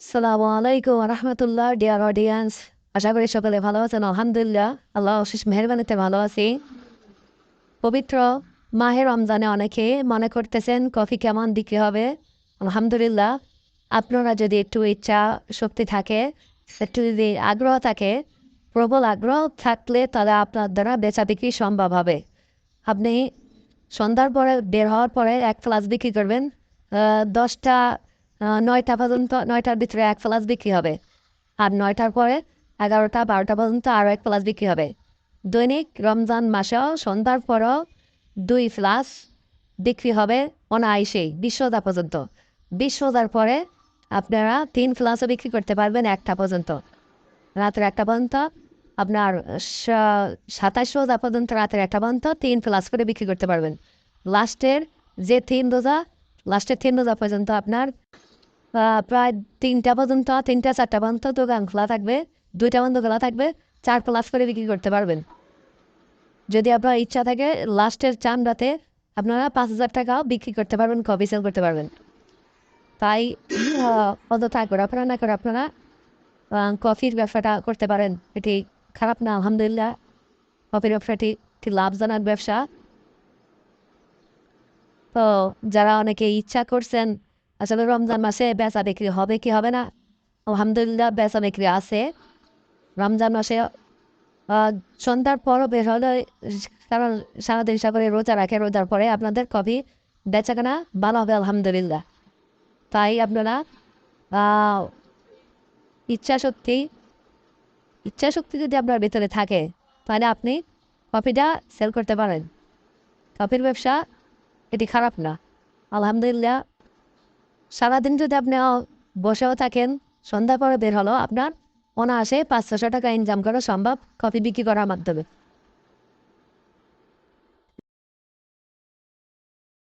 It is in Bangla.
সালামু আলাইকুম রহমতুল্লাহ ডিয়ার অডিয়েন্স আশা করি সকলে ভালো আছেন, আলহামদুলিল্লাহ। আল্লাহ অশেষ মেহরবানিতে ভালো আছি। পবিত্র মাহে রমজানে অনেকে মনে করতেছেন, কফি কেমন বিক্রি হবে? আলহামদুলিল্লাহ। আপনারা যদি একটু ইচ্ছা শক্তি থাকে, একটু যদি আগ্রহ থাকে, প্রবল আগ্রহ থাকলে তাহলে আপনার দ্বারা বেচা বিক্রি সম্ভব হবে। আপনি সন্ধ্যার পরে বের হওয়ার পরে এক ফ্লাস বিক্রি করবেন দশটা নয়টা পর্যন্ত, নয়টার ভিতরে এক ফ্লাস বিক্রি হবে। আর নয়টার পরে এগারোটা, বারোটা পর্যন্ত আরও এক ফ্লাস বিক্রি হবে। দৈনিক, রমজান মাসেও সন্ধ্যার পরও দুই ফ্লাস বিক্রি হবে অনায়াসেই, বিশ রোজা পর্যন্ত। বিশ রোজার পরে আপনারা তিন ফ্লাসও বিক্রি করতে পারবেন একটা পর্যন্ত। রাতের একটা পর্যন্ত, আপনার সাতাশ রোজা পর্যন্ত রাতের একটা পর্যন্ত তিন ফ্লাস করে বিক্রি করতে পারবেন। লাস্টের যে তিন রোজা, লাস্টের তিন রোজা পর্যন্ত আপনার প্রায় তিনটা পর্যন্ত, তিনটা, চারটা পর্যন্ত দোকান খোলা থাকবে, দুইটা পর্যন্ত খোলা থাকবে, চার প্লাস করে বিক্রি করতে পারবেন। যদি আপনার ইচ্ছা থাকে, লাস্টের চান্দাতে আপনারা পাঁচ হাজার টাকাও বিক্রি করতে পারবেন কপি সেল করতে পারবেন। তাই অযথা করে আপনারা না করে আপনারা কফির ব্যবসাটা করতে পারেন। এটি খারাপ না, আলহামদুলিল্লাহ। কফির ব্যবসাটি একটি লাভজনক ব্যবসা। তো, যারা অনেকে ইচ্ছা করছেন আসলে রমজান মাসে বেচা বিক্রি হবে কি হবে না? আলহামদুলিল্লাহ, বেচা বিক্রি আছে। রমজান মাসে সন্ধ্যার পরও বের হলে কারণ সারাদিন সাগরে রোজা রাখে, রোজার পরে আপনাদের কফি বেচাকেনা ভালো হবে, আলহামদুলিল্লাহ। তাই আপনারা ইচ্ছা শক্তি ইচ্ছা শক্তি যদি আপনার ভিতরে থাকে, তাহলে আপনি কফিটা সেল করতে পারেন। কফির ব্যবসা, এটি খারাপ না। আলহামদুলিল্লাহ সারাদিন যদি আপনি বসেও থাকেন সন্ধ্যা পরে বের হলো, আপনার অনায়াসে পাঁচ ছশো টাকা ইনকাম করা সম্ভব কফি বিক্রি করার মাধ্যমে।